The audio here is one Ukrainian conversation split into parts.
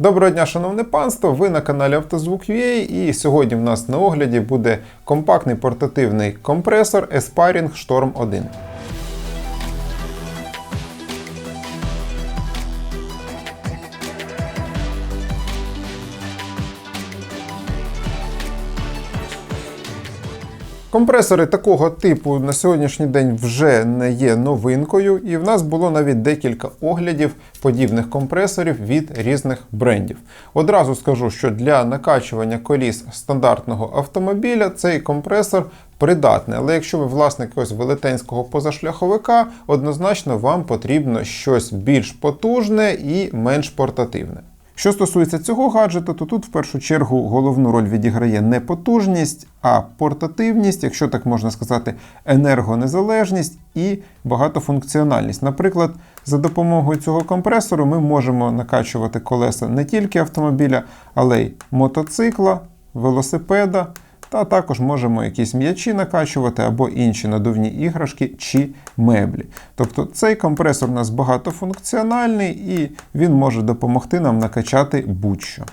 Доброго дня, шановне панство! Ви на каналі Автозвук.ua і сьогодні в нас на огляді буде компактний портативний компресор Esparing Storm 1. Компресори такого типу на сьогоднішній день вже не є новинкою, і в нас було навіть декілька оглядів подібних компресорів від різних брендів. Одразу скажу, що для накачування коліс стандартного автомобіля цей компресор придатний, але якщо ви власник якогось велетенського позашляховика, однозначно вам потрібно щось більш потужне і менш портативне. Що стосується цього гаджета, то тут в першу чергу головну роль відіграє не потужність, а портативність, якщо так можна сказати, енергонезалежність і багатофункціональність. Наприклад, за допомогою цього компресору ми можемо накачувати колеса не тільки автомобіля, але й мотоцикла, велосипеда. Та також можемо якісь м'ячі накачувати або інші надувні іграшки чи меблі. Тобто цей компресор у нас багатофункціональний і він може допомогти нам накачати будь-що.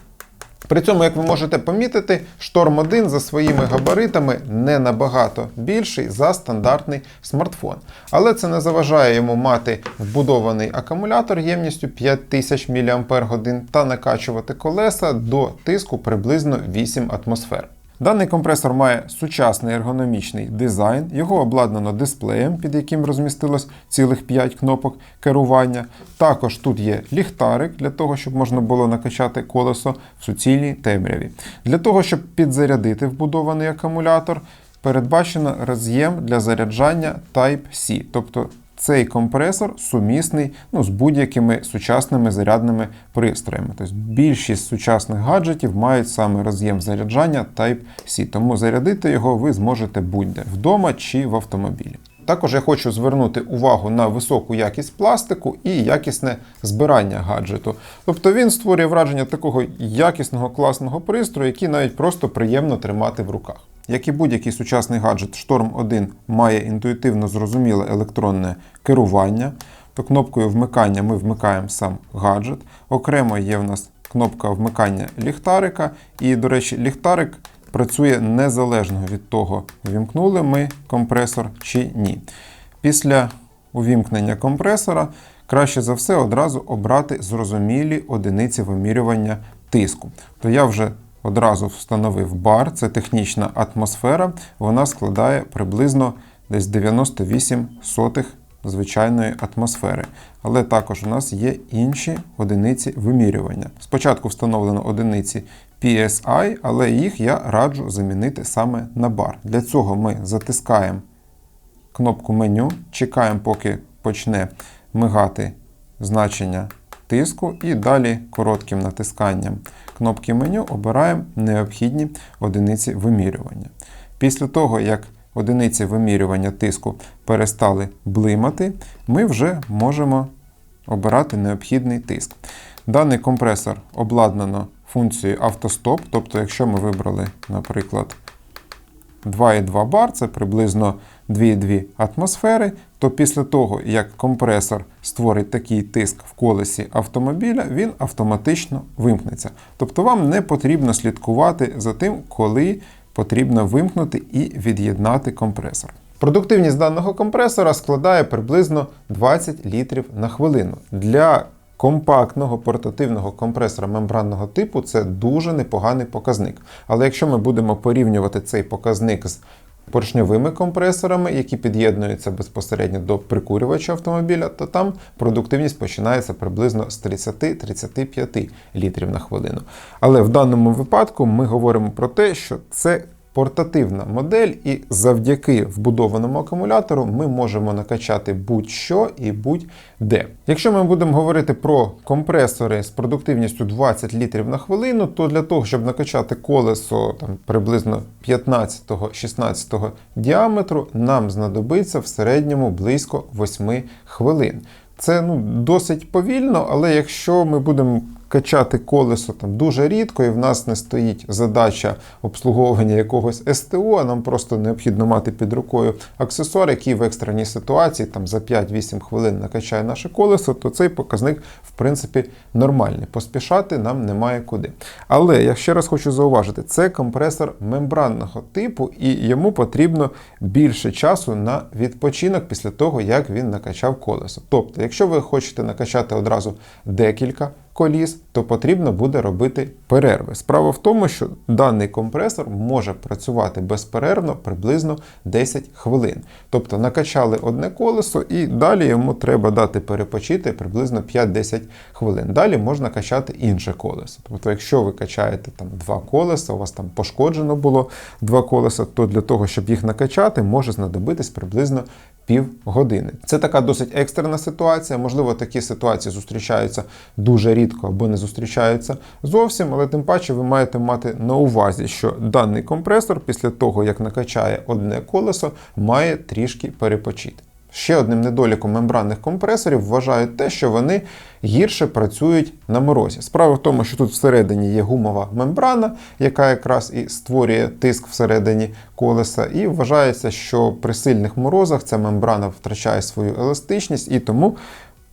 При цьому, як ви можете помітити, Шторм 1 за своїми габаритами не набагато більший за стандартний смартфон. Але це не заважає йому мати вбудований акумулятор ємністю 5000 мАч та накачувати колеса до тиску приблизно 8 атмосфер. Даний компресор має сучасний ергономічний дизайн, його обладнано дисплеєм, під яким розмістилось цілих 5 кнопок керування. Також тут є ліхтарик для того, щоб можна було накачати колесо в суцільній темряві. Для того, щоб підзарядити вбудований акумулятор, передбачено роз'єм для заряджання Type-C, тобто цей компресор сумісний ну, з будь-якими сучасними зарядними пристроями. Тобто Більшість сучасних гаджетів мають саме роз'єм заряджання Type-C, тому зарядити його ви зможете будь-де вдома чи в автомобілі. Також я хочу звернути увагу на високу якість пластику і якісне збирання гаджету. Тобто він створює враження такого якісного класного пристрою, який навіть просто приємно тримати в руках. Як і будь-який сучасний гаджет, Storm 1 має інтуїтивно зрозуміле електронне керування. То кнопкою вмикання ми вмикаємо сам гаджет. Окремо є в нас кнопка вмикання ліхтарика. І, до речі, ліхтарик працює незалежно від того, вімкнули ми компресор чи ні. Після увімкнення компресора краще за все одразу обрати зрозумілі одиниці вимірювання тиску. То я вже одразу встановив бар, це технічна атмосфера, вона складає приблизно десь 98 сотих звичайної атмосфери. Але також у нас є інші одиниці вимірювання. Спочатку встановлено одиниці PSI, але їх я раджу замінити саме на бар. Для цього ми затискаємо кнопку меню, чекаємо, поки почне мигати значення тиску, і далі коротким натисканням кнопки меню обираємо необхідні одиниці вимірювання. Після того, як одиниці вимірювання тиску перестали блимати, ми вже можемо обирати необхідний тиск. Даний компресор обладнано функцією автостоп, тобто, якщо ми вибрали, наприклад, 2,2 бар, це приблизно 2,2 атмосфери, то після того, як компресор створить такий тиск в колесі автомобіля, він автоматично вимкнеться. Тобто вам не потрібно слідкувати за тим, коли потрібно вимкнути і від'єднати компресор. Продуктивність даного компресора складає приблизно 20 літрів на хвилину. Для компактного портативного компресора мембранного типу це дуже непоганий показник. Але якщо ми будемо порівнювати цей показник з поршньовими компресорами, які під'єднуються безпосередньо до прикурювача автомобіля, то там продуктивність починається приблизно з 30-35 літрів на хвилину. Але в даному випадку ми говоримо про те, що це портативна модель, і завдяки вбудованому акумулятору ми можемо накачати будь-що і будь-де. Якщо ми будемо говорити про компресори з продуктивністю 20 літрів на хвилину, то для того, щоб накачати колесо там, приблизно 15-16 діаметру, нам знадобиться в середньому близько 8 хвилин. Це ну, досить повільно, але якщо ми будемо качати колесо там дуже рідко, і в нас не стоїть задача обслуговування якогось СТО, а нам просто необхідно мати під рукою аксесуар, який в екстреній ситуації там за 5-8 хвилин накачає наше колесо, то цей показник в принципі нормальний. Поспішати нам немає куди. Але я ще раз хочу зауважити, це компресор мембранного типу, і йому потрібно більше часу на відпочинок після того, як він накачав колесо. Тобто, якщо ви хочете накачати одразу декілька коліс, то потрібно буде робити перерви. Справа в тому, що даний компресор може працювати безперервно приблизно 10 хвилин. Тобто накачали одне колесо, і далі йому треба дати перепочити приблизно 5-10 хвилин. Далі можна качати інше колесо. Тобто, якщо ви качаєте там два колеса, у вас там пошкоджено було два колеса, то для того, щоб їх накачати, може знадобитись приблизно півгодини. Це така досить екстрена ситуація. Можливо, такі ситуації зустрічаються дуже рідко або не зустрічаються зовсім, але тим паче ви маєте мати на увазі, що даний компресор після того, як накачає одне колесо, має трішки перепочити. Ще одним недоліком мембранних компресорів вважають те, що вони гірше працюють на морозі. Справа в тому, що тут всередині є гумова мембрана, яка якраз і створює тиск всередині колеса, і вважається, що при сильних морозах ця мембрана втрачає свою еластичність і тому.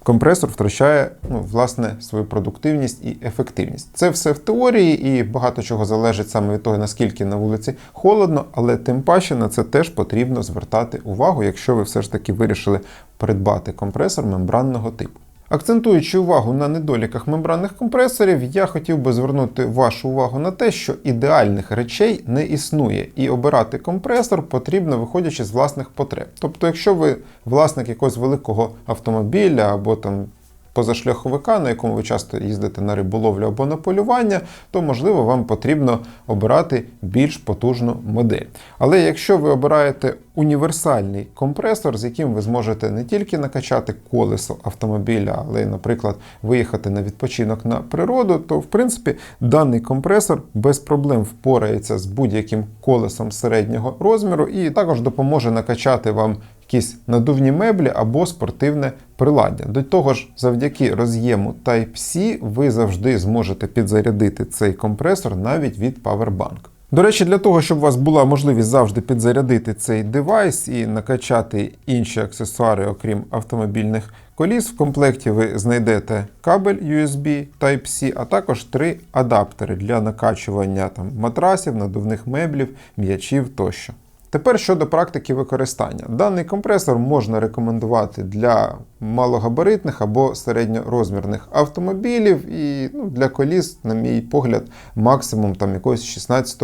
Компресор втрачає ну, власне свою продуктивність і ефективність. Це все в теорії, і багато чого залежить саме від того, наскільки на вулиці холодно, але тим паче на це теж потрібно звертати увагу, якщо ви все ж таки вирішили придбати компресор мембранного типу. Акцентуючи увагу на недоліках мембранних компресорів, я хотів би звернути вашу увагу на те, що ідеальних речей не існує, і обирати компресор потрібно виходячи з власних потреб. Тобто, якщо ви власник якогось великого автомобіля або там позашляховика, на якому ви часто їздите на риболовлю або на полювання, то можливо вам потрібно обирати більш потужну модель. Але якщо ви обираєте універсальний компресор, з яким ви зможете не тільки накачати колесо автомобіля, але й, наприклад, виїхати на відпочинок на природу, то в принципі даний компресор без проблем впорається з будь-яким колесом середнього розміру і також допоможе накачати вам якісь надувні меблі або спортивне приладдя. До того ж, завдяки роз'єму Type-C ви завжди зможете підзарядити цей компресор навіть від Powerbank. До речі, для того, щоб у вас була можливість завжди підзарядити цей девайс і накачати інші аксесуари, окрім автомобільних коліс, в комплекті ви знайдете кабель USB Type-C, а також три адаптери для накачування там, матрасів, надувних меблів, м'ячів тощо. Тепер щодо практики використання. Даний компресор можна рекомендувати для малогабаритних або середньорозмірних автомобілів і ну, для коліс, на мій погляд, максимум там якогось 16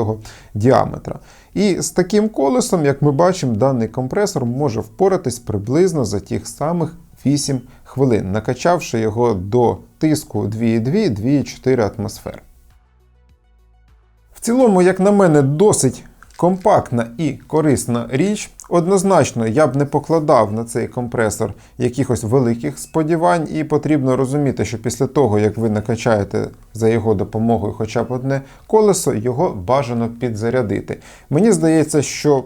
діаметра. І з таким колесом, як ми бачимо, даний компресор може впоратись приблизно за тих самих 8 хвилин, накачавши його до тиску 2,2-2,4 атмосфер. В цілому, як на мене, досить компактна і корисна річ. Однозначно, я б не покладав на цей компресор якихось великих сподівань, і потрібно розуміти, що після того, як ви накачаєте за його допомогою хоча б одне колесо, його бажано підзарядити. Мені здається, що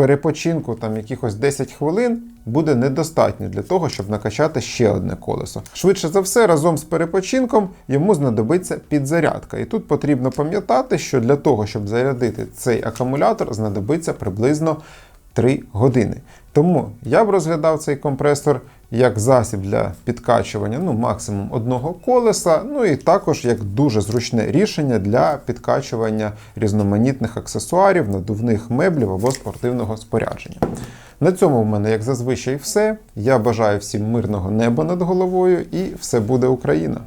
перепочинку там якихось 10 хвилин буде недостатньо для того, щоб накачати ще одне колесо. Швидше за все, разом з перепочинком йому знадобиться підзарядка. І тут потрібно пам'ятати, що для того, щоб зарядити цей акумулятор, знадобиться приблизно 3 години. Тому я б розглядав цей компресор як засіб для підкачування ну, максимум одного колеса, ну і також як дуже зручне рішення для підкачування різноманітних аксесуарів, надувних меблів або спортивного спорядження. На цьому в мене, як зазвичай, все. Я бажаю всім мирного неба над головою і все буде Україна!